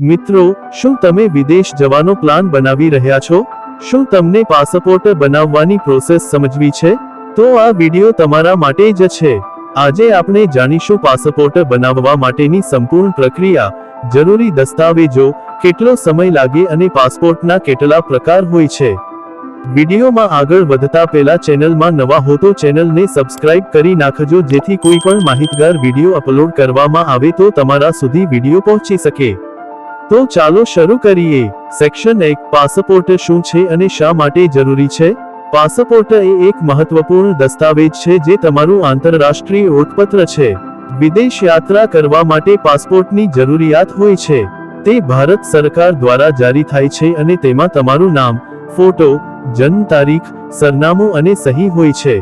મિત્રો, શું તમે વિદેશ જવાનો પ્લાન બનાવી રહ્યા છો? શું તમને પાસપોર્ટ બનાવવાની પ્રોસેસ સમજવી છે? તો આ વિડિયો તમારા માટે જ છે. આજે આપણે જાણીશું પાસપોર્ટ બનાવવા માટેની સંપૂર્ણ પ્રક્રિયા. જરૂરી દસ્તાવેજો, કેટલો સમય લાગે અને પાસપોર્ટના કેટલા પ્રકાર હોય છે. વિડિયોમાં આગળ વધતા પહેલા ચેનલમાં નવા હો તો ચેનલને સબસ્ક્રાઇબ કરી નાખજો જેથી કોઈ પણ માહિતગાર વિડિયો અપલોડ કરવામાં આવે તો તમારા સુધી વિડિયો પહોંચી શકે. તો ચાલો શરૂ કરીએ. સેક્શન એક પાસપોર્ટ શું છે અને શા માટે જરૂરી છે? પાસપોર્ટ એ એક મહત્વપૂર્ણ દસ્તાવેજ છે જે તમારું આંતરરાષ્ટ્રીય ઓળખપત્ર છે. વિદેશ યાત્રા કરવા માટે પાસપોર્ટની જરૂરિયાત હોય છે. તે ભારત સરકાર દ્વારા જારી થાય છે અને તેમાં તમારું નામ, ફોટો, જન્મ તારીખ, સરનામું અને સહી હોય છે.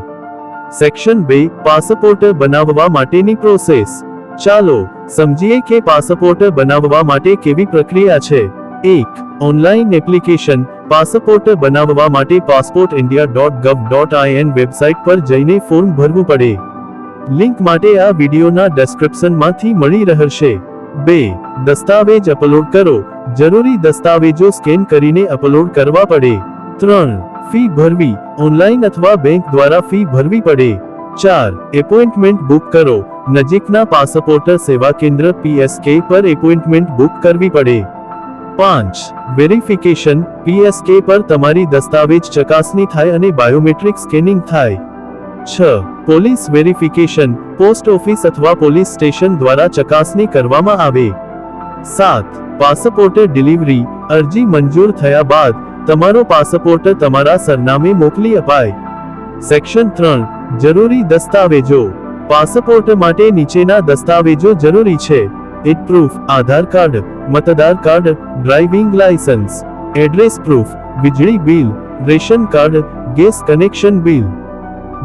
સેક્શન બે પાસપોર્ટ બનાવવા માટેની પ્રોસેસ ચાલો, સમજીએ કે પાસપોર્ટ બનાવવા માટે કેવી પ્રક્રિયા છે. એક, ઓનલાઈન એપ્લિકેશન, પાસપોર્ટ બનાવવા માટે passport India dot gov dot IN website પર જઈને ફોર્મ ભરવું પડે. લિંક માટે આ વિડીયોના ડિસ્ક્રિપ્શનમાંથી મળી રહેશે. બે, દસ્તાવેજ અપલોડ કરો. જરૂરી દસ્તાવેજો સ્કેન કરીને અપલોડ કરવા પડે. ત્રણ, ફી ભરવી. ઓનલાઈન અથવા બેંક દ્વારા ફી ભરવી પડે. ચાર, એપોઇન્ટમેન્ટ બુક કરો. નજીકના પાસપોર્ટ સેવા કેન્દ્ર પીએસકે પર એપોઇન્ટમેન્ટ બુક કરવી પડે. પાંચ. વેરિફિકેશન. પીએસકે પર તમારી દસ્તાવેજ ચકાસણી થાય અને બાયોમેટ્રિક સ્કેનિંગ થાય. છ. Police verification. પોસ્ટ ઓફિસ અથવા પોલીસ સ્ટેશન દ્વારા ચકાસણી કરવામાં આવે. સાત. Passport delivery. અરજી મંજૂર થયા બાદ તમારો પાસપોર્ટ તમારા સરનામે મોકલી અપાય. સેક્શન ત્રણ. જરૂરી દસ્તાવેજો. પાસપોર્ટ માટે નીચેના દસ્તાવેજો જરૂરી છે. ઇટ પ્રૂફ આધાર કાર્ડ, મતદાર card, driving licence address proof વીજળી bill, ration card, gas connection bill.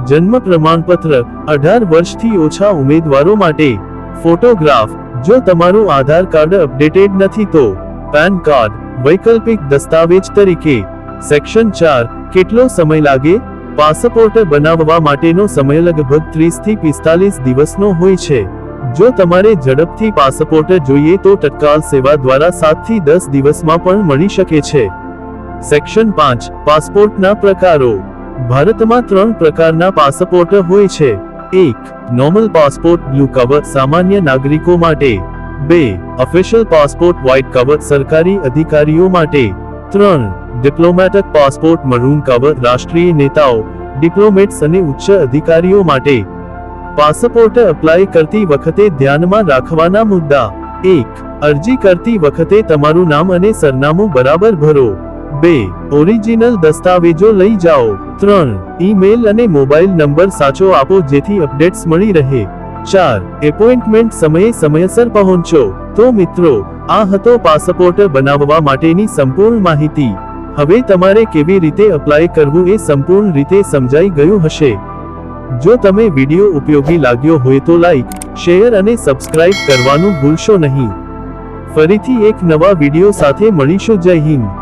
જન્મ પ્રમાણપત્ર, અઢાર વર્ષથી ઓછા ઉમેદવારો માટે. ફોટોગ્રાફ જો તમારું આધાર કાર્ડ અપડેટેડ નથી તો. પેન કાર્ડ વૈકલ્પિક દસ્તાવેજ તરીકે. સેક્શન ચાર, કેટલો સમય લાગે? પાસપોર્ટ બનાવવા માટેનો સમય લગભગ ત્રીસથી પિસ્તાલીસ દિવસનો હોય છે. જો તમારે ઝડપથી પાસપોર્ટ જોઈએ તો તત્કાલ સેવા દ્વારા સાતથી દસ દિવસમાં પણ મળી શકે છે. સેક્શન પાંચ, પાસપોર્ટના પ્રકારો. ભારતમાં ત્રણ પ્રકારના પાસપોર્ટ હોય છે. એક, નોર્મલ પાસપોર્ટ, બ્લુ કવર, સામાન્ય નાગરિકો માટે. બે, ઓફિશિયલ પાસપોર્ટ, વ્હાઇટ કવર, સરકારી અધિકારીઓ માટે. ત્રણ ડિપ્લોમેટિક પાસપોર્ટ મરૂન કવર રાષ્ટ્રીય નેતાઓ ડિપ્લોમેટ્સ અને ઉચ્ચ અધિકારીઓ માટે. પાસપોર્ટ અપ્લાય કરતી વખતે ધ્યાનમાં રાખવાના મુદ્દા. એક, અરજી કરતી વખતે તમારું નામ અને સરનામું બરાબર ભરો. બે ઓરિજિનલ દસ્તાવેજો લઈ જાઓ. ત્રણ ઈમેલ અને મોબાઈલ નંબર સાચો આપો જેથી અપડેટ્સ મળી રહે. ચાર એપોઇન્ટમેન્ટ સમયે સમયસર પહોંચો. તો મિત્રો આ હતો પાસપોર્ટ બનાવવા માટેની સંપૂર્ણ માહિતી. હવે તમારે કેવી રીતે અપ્લાય કરવું એ સંપૂર્ણ રીતે સમજાઈ ગયું હશે. જો તમે વીડિયો ઉપયોગી લાગ્યો હોય તો લાઈક શેર અને સબસ્ક્રાઇબ કરવાનું ભૂલશો નહીં. ફરીથી એક નવા વીડિયો સાથે મળીશું. જય હિન્દ.